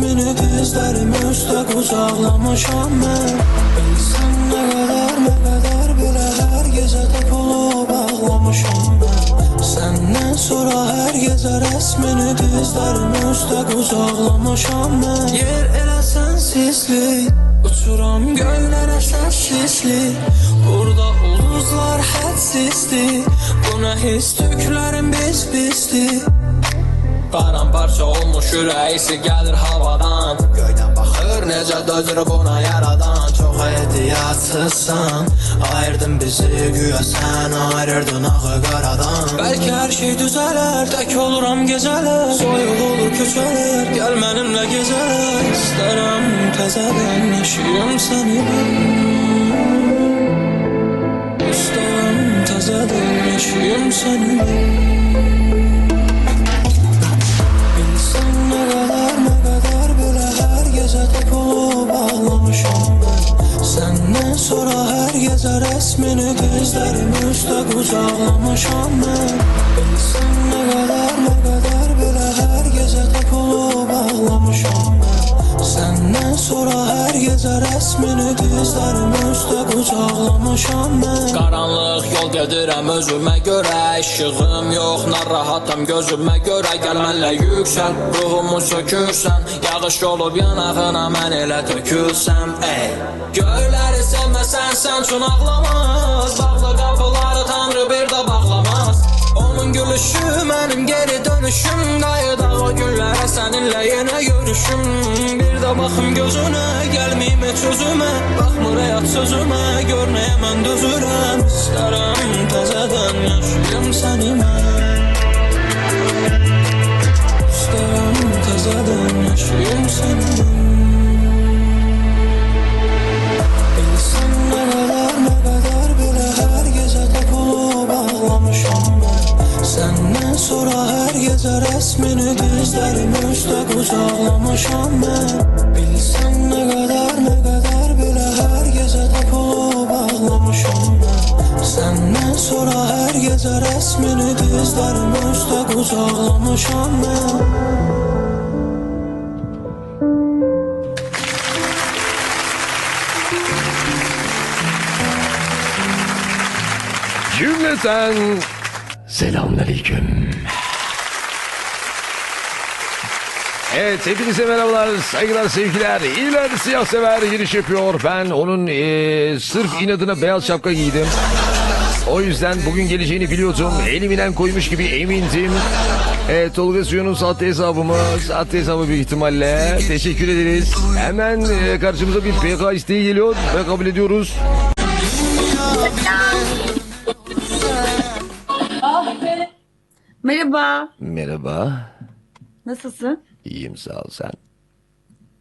resmini dizlerim üstte kucaklamışam ben Bilsen ne kadar ne kadar bile her gece depolu bağlamışam ben Senden sonra her gece resmini dizlerim üstte kucaklamışam ben Yer elə sensizlik Uçuram göllere sessizlik Burada ulduzlar hədsizlik Buna his tüklerim biz bizlik Paramparça olmuş ürəyisi gəlir havadan. Göydən baxır necə dözür buna yaradan. Çox ehtiyatsızsan Ayırdın bizi güya sən ayırırdın ağı qaradan Bəlkə hər şey düzələr Tək oluram gecələr Soyuq olur köçələr Gəl mənimlə gecələr İstərəm təzədən yaşayım səni mən İstərəm təzədən yaşayım səni gece resmini dizlerim üstte kucaklamışam ben Bilsen ne kadar ne kadar böyle her gece depolu bağlamışam ben Senden sonra her gece resmini dizlerim üstte kucaklamışam ben Karanlık yol gedirəm özümə görə İşığım yox, narahatam gözümə görə Gəl mənlə yüksəl, ruhumu sökürsən Yağış olub yanağına mən elə tökülsəm ey. Göyləri sən üçün ağlamaz. Bağlı qapıları tanrı bir də bağlamaz. Onun gülüşü mənim geri dönüşüm. Qayıda o günlərə səninlə yenə görüşüm. Bir də baxım gözünə, gəlməyim heç özümə Baxmır həyat sözümə, gör nəyə mən dözürəm İstərəm təzədən yaşayım səni mən İstərəm təzədən yaşayım sonra her gece resmini dizlerim üstte kucaklamışam ben Bilsen ne kadar ne kadar bile her gece depolu bağlamışam ben Senden sonra her gece resmini dizlerim üstte kucaklamışam ben Cümleten selamünaleyküm. Evet hepinize merhabalar, saygılar, sevgiler. İyiler siyah sever giriş yapıyor. Ben onun eee, sırf inadına beyaz şapka giydim. O yüzden bugün geleceğini biliyordum. Eliminen koymuş gibi emindim. Evet Tolga Suyu'nun sahte hesabımı, sahte hesabı bir ihtimalle. Teşekkür ederiz. Hemen eee, karşımıza bir PK isteği geliyor ve kabul ediyoruz. Merhaba. Merhaba. Nasılsın? İyiyim sağ ol sen.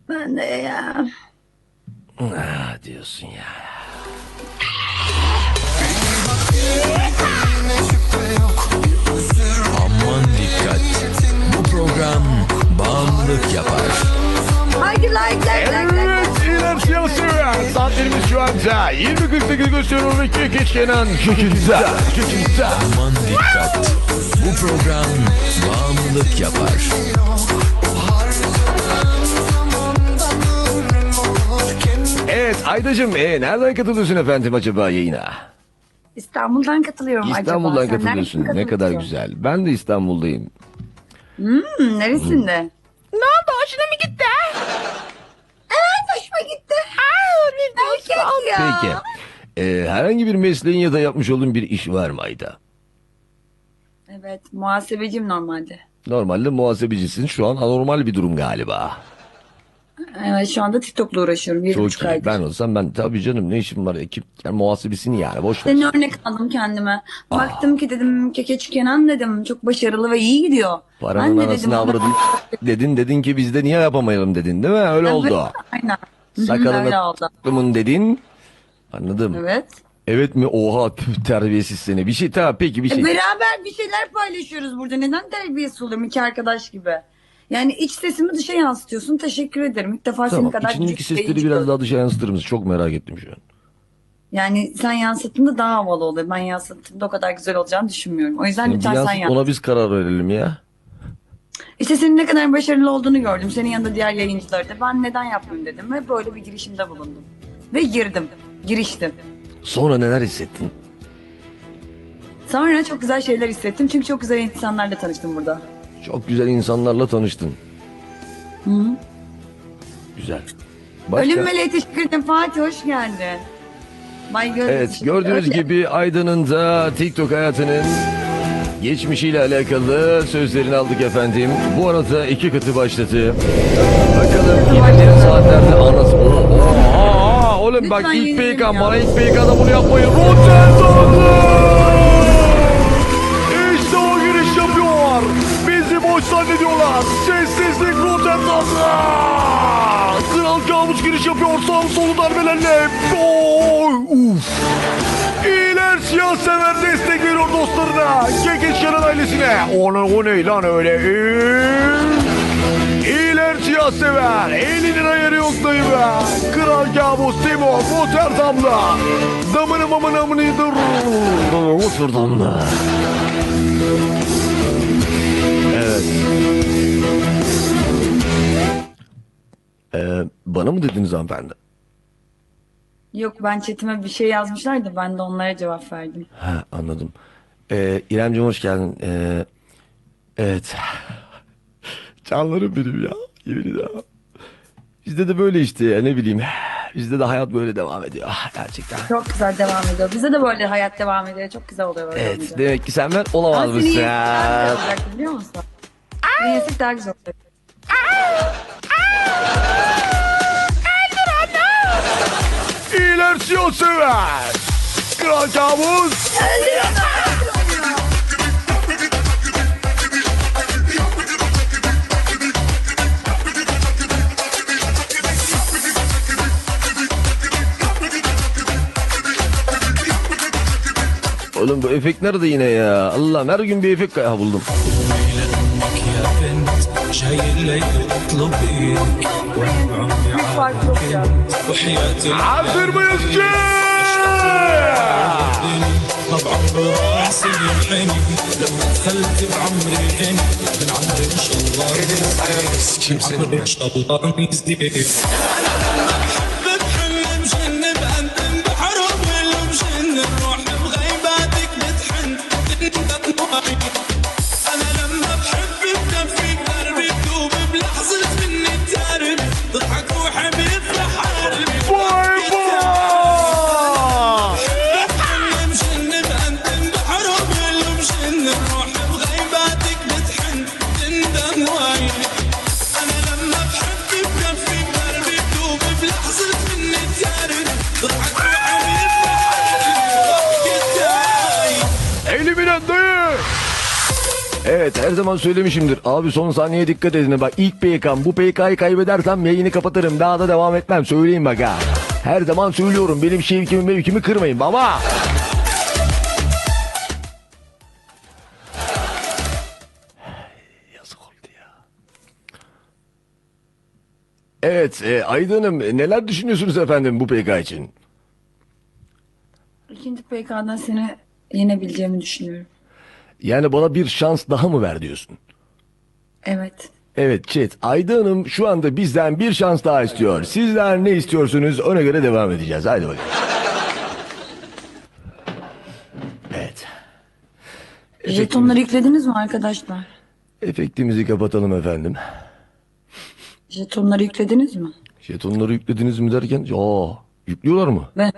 Ben de ya. Ah diyorsun ya. Aman dikkat. Bu program bağımlılık yapar. Haydi like like like like. Evet, Siyasi Saatlerimiz şu anda 20.48 gösteriyor ve Kekeç Kenan. Kekeç'te. Aman dikkat. Bu program bağımlılık yapar. Evet Aydacığım e, nereden katılıyorsun efendim acaba yayına? İstanbul'dan katılıyorum İstanbul'dan acaba. Sen katılıyorsun. nereden Ne kadar katılıyorsun? güzel. Ben de İstanbul'dayım. Hmm, neresinde? Ne oldu? Hoşuna mı gitti? Ne Erkek ya. Peki. E, herhangi bir mesleğin ya da yapmış olduğun bir iş var mı Ayda? Evet muhasebeciyim normalde. Normalde muhasebecisin. Şu an anormal bir durum galiba. Evet şu anda TikTok'la uğraşıyorum. Bir Çok buçuk iyi. aydır. Ben olsam ben tabii canım ne işim var ekip yani muhasebesini yani boş ver. Senin örnek aldım kendime. Baktım ki dedim Kekeç Kenan dedim çok başarılı ve iyi gidiyor. Paranın de anasını ona- avradın. Dedin dedin ki biz de niye yapamayalım dedin değil mi? Öyle oldu. Aynen. Öyle oldu. tuttumun dedin. Anladım. Evet. Evet. mi? Oha tüh, terbiyesiz seni. Bir şey tamam peki bir E, şey. beraber bir şeyler paylaşıyoruz burada. Neden terbiyesiz oluyorum iki arkadaş gibi? Yani iç sesimi dışa yansıtıyorsun. Teşekkür ederim. İlk defa senin Tamam kadar içindeki sesleri biraz daha dışarı yansıtır mısın? Çok merak ettim şu an. Yani sen yansıttığında daha havalı oluyor. Ben yansıttığımda o kadar güzel olacağını düşünmüyorum. O yüzden lütfen bir sen yansıt, yansıt. ona biz karar verelim ya. İşte senin ne kadar başarılı olduğunu gördüm. Senin yanında diğer yayıncıları da. Ben neden yapmayayım dedim ve böyle bir girişimde bulundum. Ve girdim. Giriştim. Sonra neler hissettin? Sonra çok güzel şeyler hissettim. Çünkü çok güzel insanlarla tanıştım burada. Çok güzel insanlarla tanıştın. Güzel. Başka? Ölüm meleği teşekkür ederim. Fatih hoş geldin. Bay Göz Evet gördüğünüz gibi Aydın'ın da TikTok hayatının geçmişiyle alakalı sözlerini aldık efendim. Bu arada iki katı başladı. Bakalım ilerleyen saatlerde anlasın. Oha, oğlum bak Lütfen ilk yenilelim PK ya. bana ilk PK'da bunu yapmayın. Rotterdam'da! İşte o giriş yapıyor. Bizi boş zannediyorlar. Sessizlik Rotterdam'da. Kral kabus giriş yapıyor. Sağ solu darbelerle. Oy, uf. Sever destek veriyor dostlarına. Kekeç Kenan ailesine. Ona o ne lan öyle? İyiler siyah sever. Elinin ayarı yok dayı be. Kral kabus Timo Rotterdam'da. Damını mamını amını dur. Rotterdam'da. Evet. Ee, bana mı dediniz hanımefendi? Yok ben chatime bir şey yazmışlar da ben de onlara cevap verdim. Ha, anladım. Ee, İremciğim hoş geldin. Ee, evet. Canlarım benim ya. Yemin ederim. Bizde de böyle işte ya ne bileyim. Bizde de hayat böyle devam ediyor. Ah, Gerçekten. Çok güzel devam ediyor. Bize de böyle hayat devam ediyor. Çok güzel oluyor böyle Evet olunca. demek ki sen ben Ama olamaz seni mısın? yesek daha güzel olacaktı biliyor musun? Seni yesek daha güzel olacak. Kral kabus. Oğlum bu efekt nerede yine ya? Allah'ım her gün bir efekt ha, buldum. وحياة عبر ويسجي طبعا براسي عيني لو دخلت بعمري عيني من عمري ان شاء الله يسكي عمري ان شاء الله يزيد Thank you. Zaman söylemişimdir. Abi son saniyeye dikkat edin. Bak ilk PK'm. Bu PK'yı kaybedersem yayını kapatırım. Daha da devam etmem. Söyleyeyim bak ha. Her zaman söylüyorum. Benim şevkimi mevkimi kırmayın baba. Yazık oldu ya. Evet e, Aydın'ım neler düşünüyorsunuz efendim bu PK için? İkinci PK'dan seni yenebileceğimi düşünüyorum. Yani bana bir şans daha mı ver diyorsun? Evet. Evet chat. Ayda Hanım şu anda bizden bir şans daha istiyor. Sizler ne istiyorsunuz ona göre devam edeceğiz. Haydi bakalım. Evet. Jetonları yüklediniz mi arkadaşlar? Efektimizi kapatalım efendim. Jetonları yüklediniz mi? Jetonları yüklediniz mi derken? Aa, yüklüyorlar mı? Ben.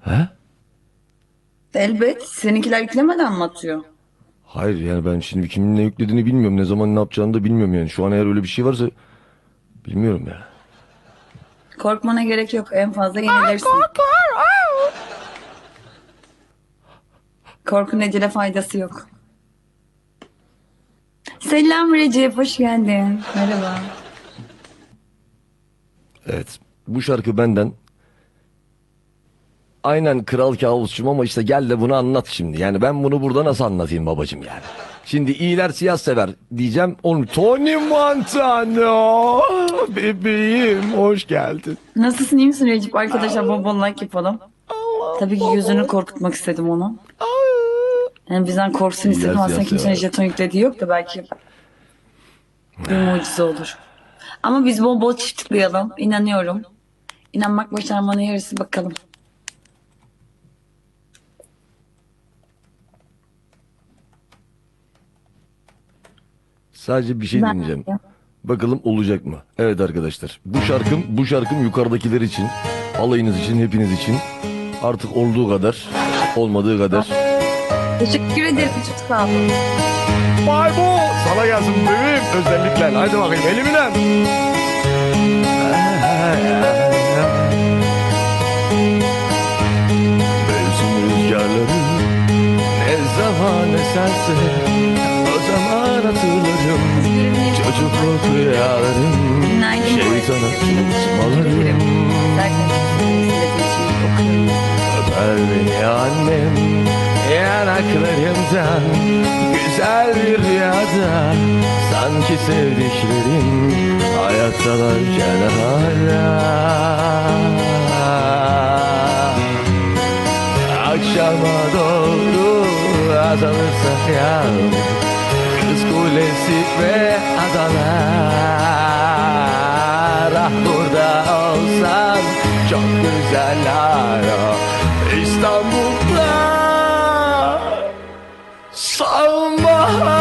He? Elbet. Seninkiler yüklemeden mi atıyor? Hayır yani ben şimdi kimin ne yüklediğini bilmiyorum. Ne zaman ne yapacağını da bilmiyorum yani. Şu an eğer öyle bir şey varsa bilmiyorum ya. Korkmana gerek yok. En fazla yenilirsin. Korku necile faydası yok. Selam Recep, hoş geldin. Merhaba. Evet. Bu şarkı benden. Aynen kral kabusçum ama işte gel de bunu anlat şimdi. Yani ben bunu burada nasıl anlatayım babacım yani. Şimdi iyiler siyah sever diyeceğim. Onu Tony Montana bebeğim hoş geldin. Nasılsın, iyi misin Recep? Arkadaşlar like yapalım. Tabii ki yüzünü korkutmak istedim onu. Yani bizden korksun istedim Yes, aslında kimsenin jeton yüklediği yok da belki bir mucize olur. Ama biz bol bol çift tıklayalım. İnanıyorum. İnanmak başarmanın yarısı bakalım. Sadece bir şey Ben- dinleyeceğim. Bakalım olacak mı? Evet arkadaşlar. Bu şarkım bu şarkım yukarıdakiler için, alayınız için, hepiniz için artık olduğu kadar, olmadığı kadar. Teşekkür ederim. Çok sağ olun. Vay bu! Sana gelsin bebeğim. Özellikle. Haydi bakayım elimle. Mevsim rüzgarları ne zaman eserse hatırlarım çocukluk rüyalarım şeytana tutmalarım Öper beni annem yanaklarımdan Güzel bir rüyada Sanki sevdiklerim Hayattalarken hala kulesi ve adalar. Ah burada olsan çok güzel hala İstanbul'da Sonbahar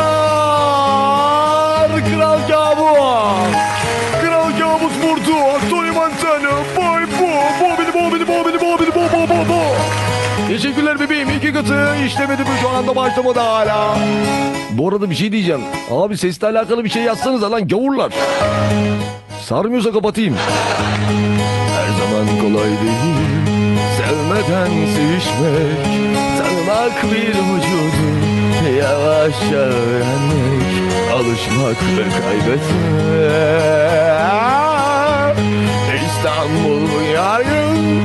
Kral Kabus. Kral Kabus vurdu Tony Montana Boy bu. Bobili bobili bobili bobili bo bo bo bo Teşekkürler bebeğim. İki katı işlemedi mi şu anda başlamadı hala Bu arada bir şey diyeceğim. Abi sesle alakalı bir şey yazsanız lan gavurlar. Sarmıyorsa kapatayım. Her zaman kolay değil. Sevmeden sevişmek Tanımak bir vücudu. Yavaşça öğrenmek Alışmak ve kaybetmek. İstanbul yargın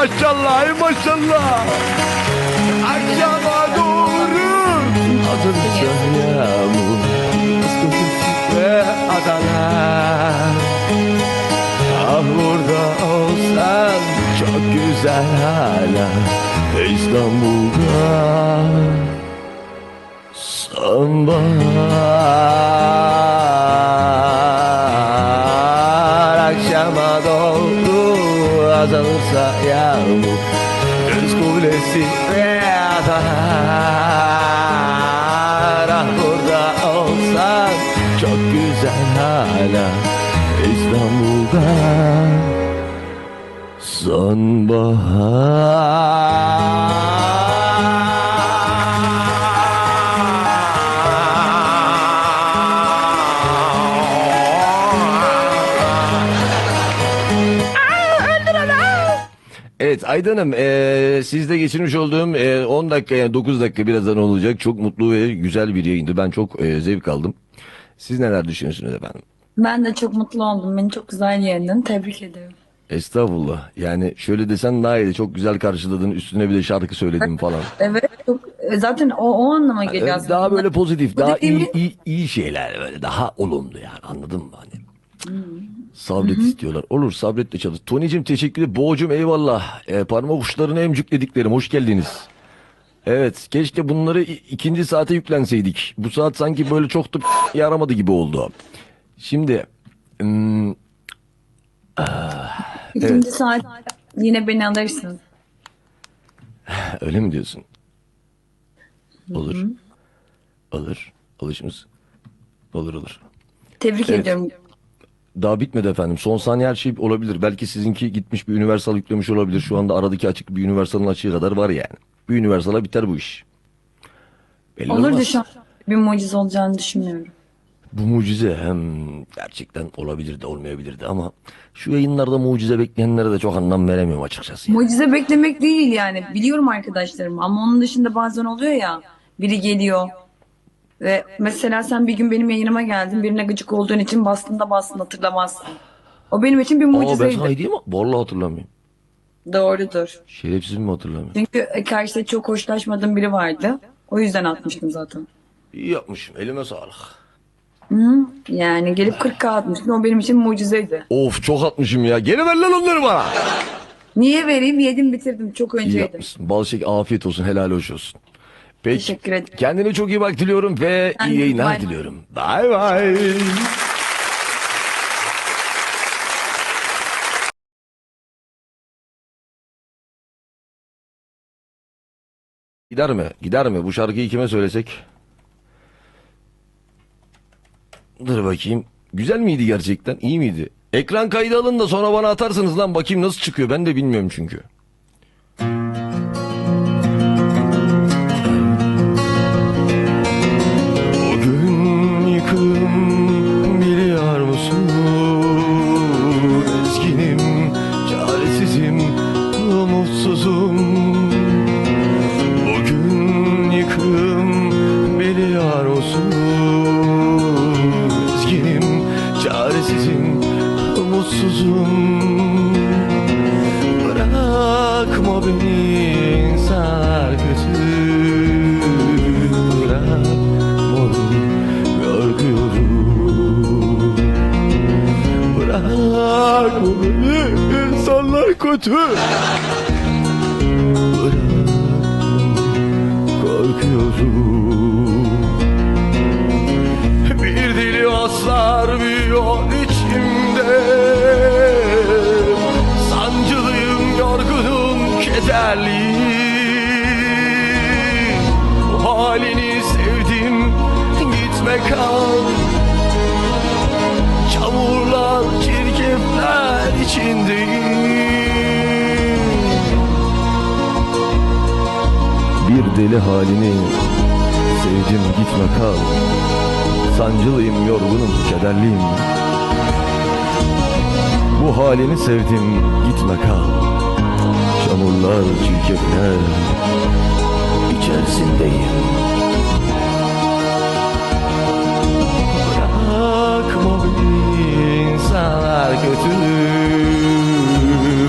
maşallah ay maşallah. Akşama doğru Atılacak yağmur Ve adalar Ah burada olsan Çok güzel hala İstanbul'da. Sonbahar olsan çok güzel hala İstanbul'da. Sonbahar Evet Aydan Hanım eee sizle geçirmiş olduğum eee, 10 dakika yani 9 dakika birazdan olacak. Çok mutlu ve güzel bir yayındı. Ben çok eee, zevk aldım. Siz neler düşünüyorsunuz efendim? Ben de çok mutlu oldum. Beni çok güzel yendin. Tebrik ederim. Estağfurullah. Yani şöyle desen daha iyi. Çok güzel karşıladın. Üstüne bir de şarkı söyledim falan. Evet. Çok, e, zaten o, o anlama geliyor Evet, aslında. daha böyle pozitif, daha iyi, iyi, iyi şeyler böyle daha olumlu yani anladın mı hani? Sabret istiyorlar. Olur sabretle çalış. Tony'cim teşekkür ederim. Boğacım eyvallah. E, parmak uçlarına emcüklediklerim. Hoş geldiniz. Evet. Keşke bunları ikinci saate yüklenseydik. Bu saat sanki böyle çok da yaramadı gibi oldu. Şimdi hmm, İkinci saat yine beni alırsın. öyle mi diyorsun? Olur. Olur. Alışımız. Olur olur. Tebrik Evet. ediyorum. Daha bitmedi efendim. Son saniye her şey olabilir. Belki sizinki gitmiş bir Universal yüklemiş olabilir. Şu anda aradaki açık bir Universal'ın açığı kadar var yani. Bir Universal'a biter bu iş. Belli Olur da olmaz. şu an bir mucize olacağını düşünmüyorum. Bu mucize hem gerçekten olabilirdi olmayabilirdi ama şu yayınlarda mucize bekleyenlere de çok anlam veremiyorum açıkçası. yani. Mucize beklemek değil yani. Biliyorum arkadaşlarım ama onun dışında bazen oluyor ya. Biri geliyor ve mesela sen bir gün benim yayınıma geldin. Birine gıcık olduğun için bastın da bastın hatırlamazsın. O benim için bir Aa ben mucizeydi. sana mi? Vallahi hatırlamıyorum. Doğrudur. Şerefsiz mi hatırlamıyorum? Çünkü karşıda çok hoşlaşmadığım biri vardı. O yüzden atmıştım zaten. İyi yapmışım. Elime sağlık. Yani gelip 40 atmıştın o benim için mucizeydi. Of çok atmışım ya. Geri ver lan onları bana. Niye vereyim yedim bitirdim çok İyi önceydi. yapmışsın. Bal şek afiyet olsun helal hoş olsun. Peki. Teşekkür ederim. Kendine çok iyi bak diliyorum ve Ben iyi yayınlar bay bay. diliyorum. Bay bay. Gider mi? Gider mi? Bu şarkıyı kime söylesek? Dur bakayım. Güzel miydi gerçekten? İyi miydi? Ekran kaydı alın da sonra bana atarsınız lan bakayım nasıl çıkıyor. Ben de bilmiyorum çünkü. Ezginim, çaresizim, umutsuzum. Kötü. Korkuyorum bir dili aslar büyüyor içimde. Sancılıyım, yorgunum, kederliyim. Bu halini sevdim, gitme kal. Çamurlar, çirkefler içindeyim deli halini. Sevdim, gitme kal. Sancılıyım, yorgunum, kederliyim. Bu halini sevdim, gitme kal. Çamurlar, çirkefler içerisindeyim. Bırakma beni insanlar kötü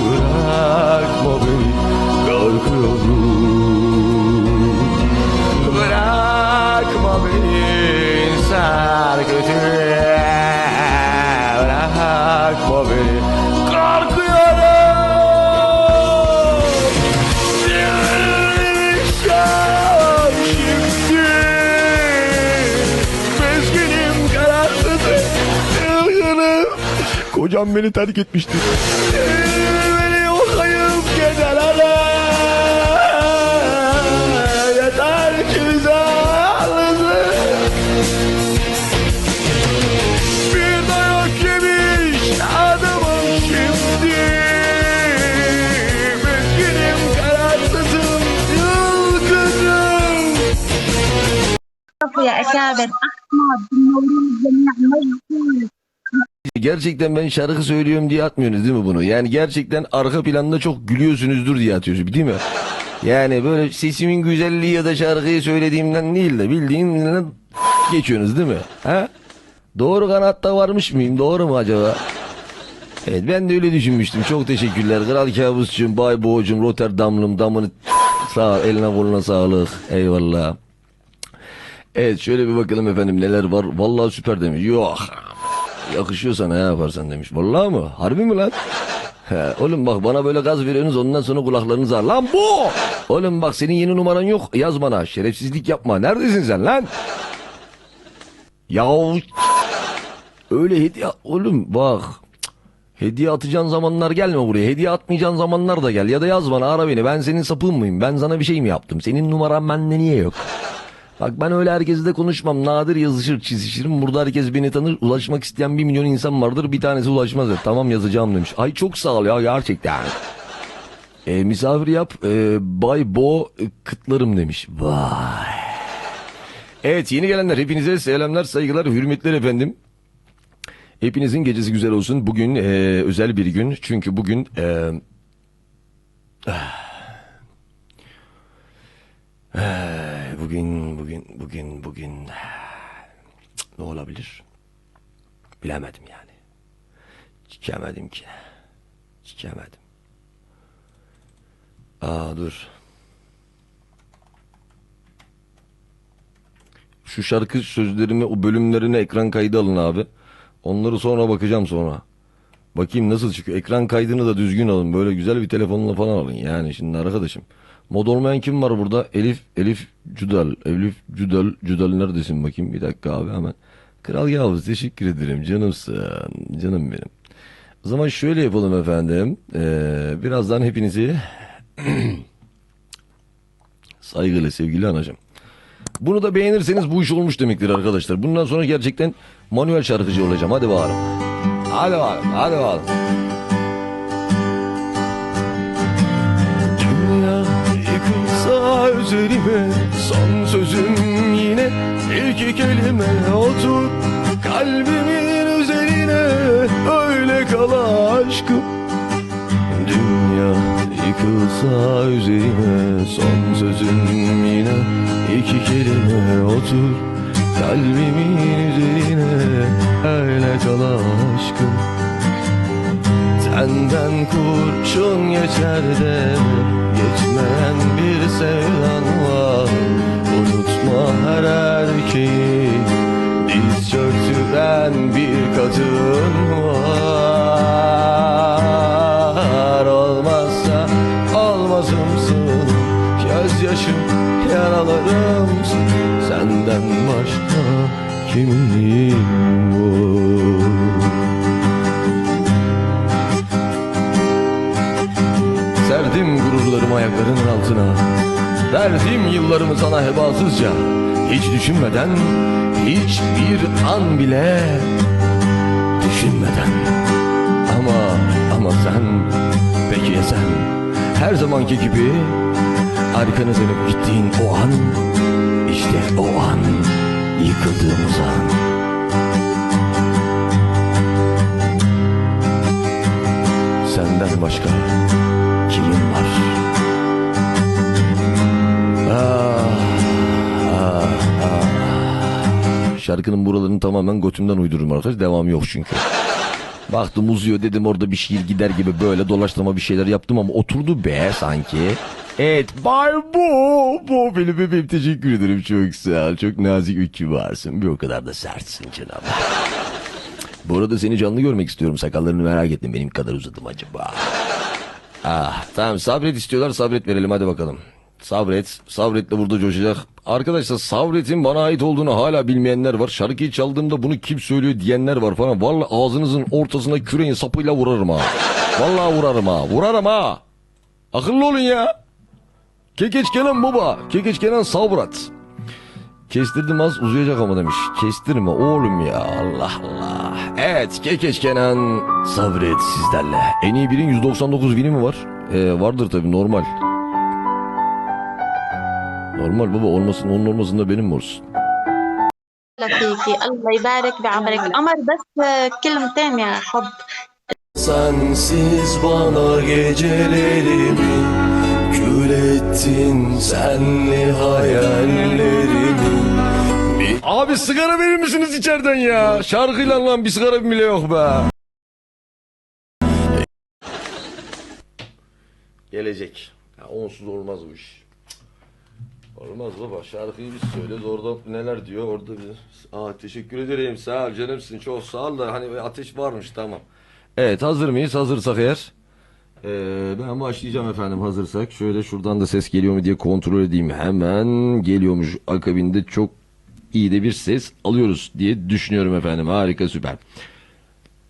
Bırakma beni korkuyorum insan kötü Bırakma beni korkuyorum. Yaşam şimdi. Bezginim kararsızım. Yılgınım Kocam beni terk etmişti يا أكابر أحمد بالمولود جميع مجهول Gerçekten ben şarkı söylüyorum diye atmıyorsunuz değil mi bunu? Yani gerçekten arka planda çok gülüyorsunuzdur diye atıyorsunuz değil mi? Yani böyle sesimin güzelliği ya da şarkıyı söylediğimden değil de bildiğin geçiyorsunuz değil mi? Ha? Doğru kanatta varmış mıyım? Doğru mu acaba? Evet ben de öyle düşünmüştüm. Çok teşekkürler. Kral Kabus'cum, Bay Boğu'cum, Rotterdamlım, damını sağ ol, eline koluna sağlık. Eyvallah. Evet şöyle bir bakalım efendim neler var. Vallahi süper demiş. Yok. Yakışıyor sana ya yaparsan demiş. Vallahi mı? Harbi mi lan? Oğlum bak bana böyle gaz veriyorsunuz ondan sonra kulaklarınız ağır. Lan bu! Oğlum bak senin yeni numaran yok. Yaz bana. Şerefsizlik yapma. Neredesin sen lan? Ya öyle hediye... Oğlum bak. Hediye atacağın zamanlar gelme buraya. Hediye atmayacağın zamanlar da gel. Ya da yaz bana ara beni. Ben senin sapığın mıyım? Ben sana bir şey mi yaptım? Senin numaran bende niye yok? Bak ben öyle herkesle konuşmam. Nadir yazışır çizişirim. Burada herkes beni tanır. Ulaşmak isteyen bir milyon insan vardır. Bir tanesi ulaşmaz. der. Tamam yazacağım demiş. Ay çok sağ ol ya gerçekten. E, misafir yap. E, Bay Bo e, kıtlarım demiş. Vay. Evet yeni gelenler hepinize selamlar saygılar hürmetler efendim. Hepinizin gecesi güzel olsun. Bugün e, özel bir gün. Çünkü bugün e, bugün bugün bugün bugün ne olabilir? Bilemedim yani. Çikemedim ki. Çikemedim. Aa dur. Şu şarkı sözlerimi o bölümlerini ekran kaydı alın abi. Onları sonra bakacağım sonra. Bakayım nasıl çıkıyor. Ekran kaydını da düzgün alın. Böyle güzel bir telefonla falan alın. Yani şimdi arkadaşım. Mod olmayan kim var burada? Elif, Elif Cudal. Elif Cudal, Cudal neredesin bakayım? Bir dakika abi hemen. Kral Yavuz teşekkür ederim. Canımsın. Canım benim. O zaman şöyle yapalım efendim. Ee, birazdan hepinizi saygıyla sevgili anacığım. Bunu da beğenirseniz bu iş olmuş demektir arkadaşlar. Bundan sonra gerçekten manuel şarkıcı olacağım. Hadi bakalım. Hadi bakalım. Hadi bakalım. Üzerime son sözüm yine iki kelime. Otur kalbimin üzerine. Öyle kal aşkım. Dünya yıkılsa üzerime. Son sözüm yine iki kelime. Otur kalbimin üzerine. Öyle kal aşkım. Senden kurşun geçer de geçmeyen bir sevdan var. Unutma her erkeği diz çöktüren bir kadın var. Olmazsa olmazımsın gözyaşım yaralarımsın. Senden başka kimin var Gururlarımı ayaklarının altına. Verdim yıllarımı sana hebasızca Hiç düşünmeden Hiçbir an bile Düşünmeden. Ama ama sen Peki ya sen? Her zamanki gibi Arkanı dönüp gittiğin o an işte o an Yıkıldığımız an. Senden başka Şarkının buralarını tamamen götümden uydururum arkadaş. Devam yok çünkü. Baktım uzuyor dedim orada bir şiir gider gibi böyle dolaştırma bir şeyler yaptım ama oturdu be sanki. Evet bay bu. Bu benim bebeğim teşekkür ederim çok sağ. Çok nazik ve kibarsın. Bir o kadar da sertsin canım. Bu arada seni canlı görmek istiyorum. Sakallarını merak ettim. Benim kadar uzadım acaba. Ah tamam sabret istiyorlar sabret verelim hadi bakalım. Sabret. Sabretle burada coşacak. Arkadaşlar sabretin bana ait olduğunu hala bilmeyenler var. Şarkıyı çaldığımda bunu kim söylüyor diyenler var falan. Vallahi ağzınızın ortasına küreğin sapıyla vurarım ha. Vallahi vurarım ha. Vurarım ha. Akıllı olun ya. Kekeç Kenan baba. Kekeç Kenan sabret. Kestirdim az uzayacak ama demiş. Kestirme oğlum ya Allah Allah. Evet Kekeç Kenan sabret sizlerle. En iyi birin 199 bini mi var? Ee, vardır tabi normal. Normal baba olmasın onun olmasın da benim mi olsun? فيكي الله يبارك بعمرك قمر بس كلمتين يا حب Sensiz bana gecelerimi Kül ettin senli hayallerimi Abi sigara verir misiniz içeriden ya? Şarkıyla lan bir sigara bile yok be. Gelecek. Ya onsuz olmaz bu iş. Olmaz baba şarkıyı biz söyle oradan neler diyor orada bir Aa teşekkür ederim sağ ol canımsın çok sağ ol da hani ateş varmış tamam. Evet hazır mıyız? Hazırsak eğer. Ee, ben başlayacağım efendim hazırsak. Şöyle şuradan da ses geliyor mu diye kontrol edeyim. Hemen geliyormuş akabinde çok iyi de bir ses alıyoruz diye düşünüyorum efendim. Harika süper.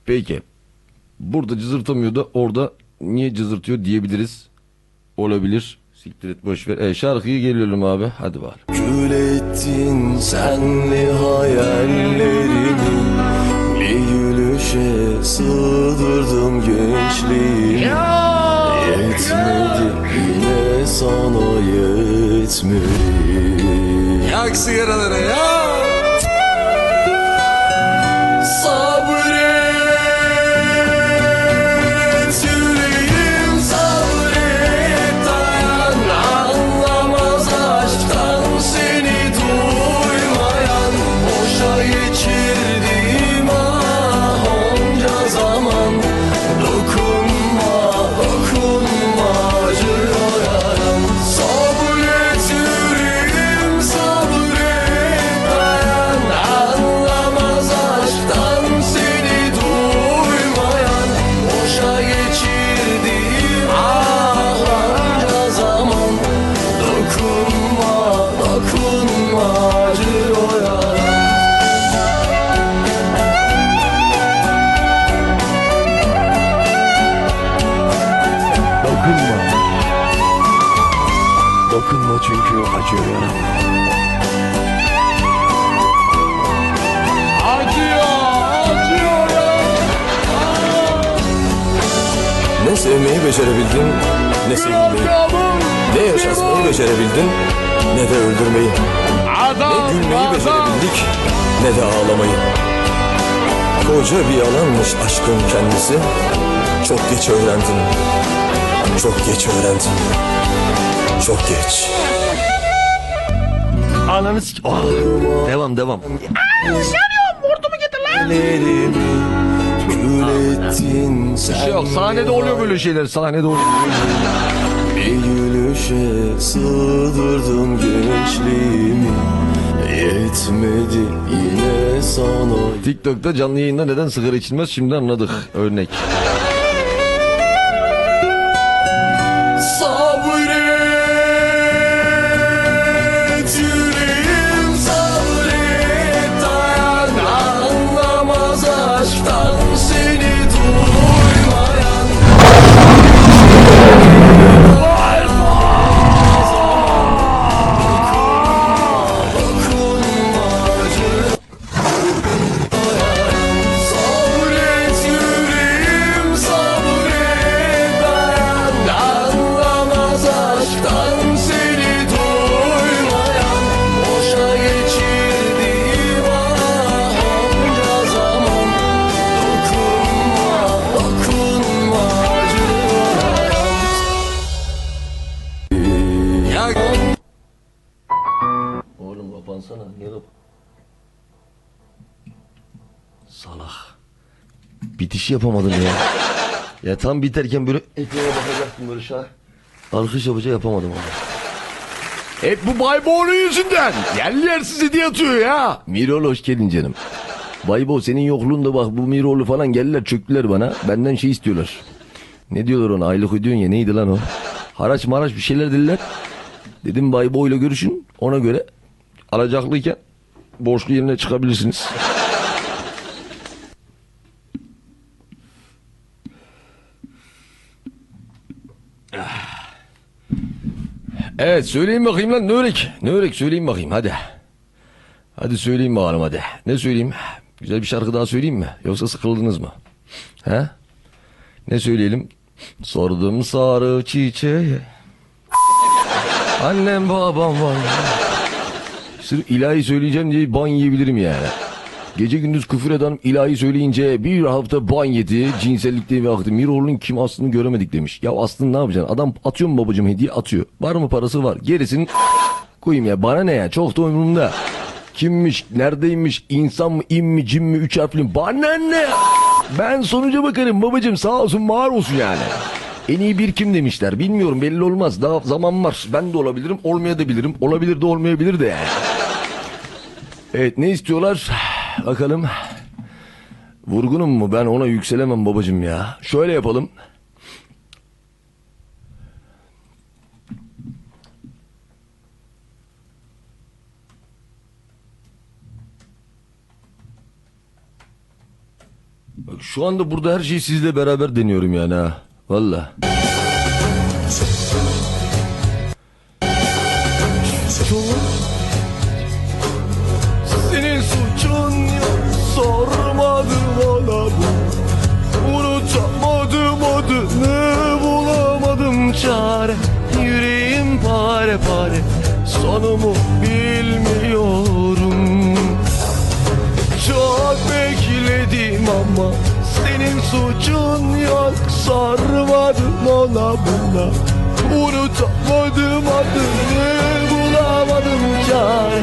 Peki. Burada cızırtamıyor da orada niye cızırtıyor diyebiliriz. Olabilir. Siktir et boş ver. E, şarkıyı geliyorum abi. Hadi var. Kül ettin senli hayallerimi Bir gülüşe sığdırdım gençliğimi Yetmedi yine sana yetmedi Yak sigaraları ya becerebildin, ne sevilmeyi. Ne yaşatmayı becerebildin, ne de öldürmeyi. Adam, Ne gülmeyi adam. becerebildik, ne de ağlamayı. Koca bir yalanmış aşkın kendisi. Çok geç öğrendin, çok geç öğrendin. Çok geç. Ananı sik... Ah, Devam, devam. Hortumu getir lan. Kül ettin Bir sen. şey yok. Sahnede oluyor böyle şeyler. Sahnede oluyor. Bir gülüşe sığdırdım gençliğimi. Yetmedi yine sana TikTok'ta canlı yayında neden sigara içilmez şimdi anladık. Örnek. Bitiş yapamadın ya. ya tam biterken böyle ekrana bakacaktım böyle şah. Alkış yapacak yapamadım onu. Hep bu Bayboğlu yüzünden. Yerli yersiz hediye atıyor ya. Mirol hoş geldin canım. Baybo senin yokluğunda bak bu Mirol'u falan geldiler çöktüler bana. Benden şey istiyorlar. Ne diyorlar ona aylık ödüyorsun ya neydi lan o? Haraç maraç bir şeyler dediler. Dedim Baybo ile görüşün ona göre alacaklıyken borçlu yerine çıkabilirsiniz. Evet söyleyin bakayım lan ne örek? Ne örek söyleyin bakayım hadi. Hadi söyleyin bakalım hadi. Ne söyleyeyim? Güzel bir şarkı daha söyleyeyim mi? Yoksa sıkıldınız mı? He? Ne söyleyelim? Sordum sarı çiçeğe. Annem babam var. Sırf ilahi söyleyeceğim diye ban yiyebilirim yani. Gece gündüz küfür eden ilahi söyleyince bir hafta ban yedi. Cinsellikte ve aktı. Miroğlu'nun kim aslını göremedik demiş. Ya aslında ne yapacaksın? Adam atıyor mu babacığım hediye atıyor. Var mı parası var. Gerisini koyayım ya. Bana ne ya? Çok da umurumda. Kimmiş, neredeymiş, insan mı, in mi, cin mi, üç harfli? Bana ne? Ben sonuca bakarım babacığım sağ olsun var olsun yani. En iyi bir kim demişler bilmiyorum belli olmaz daha zaman var ben de olabilirim olmayabilirim olabilir de olmayabilir de yani. Evet ne istiyorlar bakalım. Vurgunum mu ben ona yükselemem babacığım ya. Şöyle yapalım. Bak şu anda burada her şeyi sizle beraber deniyorum yani ha. Valla. Sonumu bilmiyorum. Çok bekledim ama senin suçun yok. Sarmadım ona buna. Unutamadım adını bulamadım çare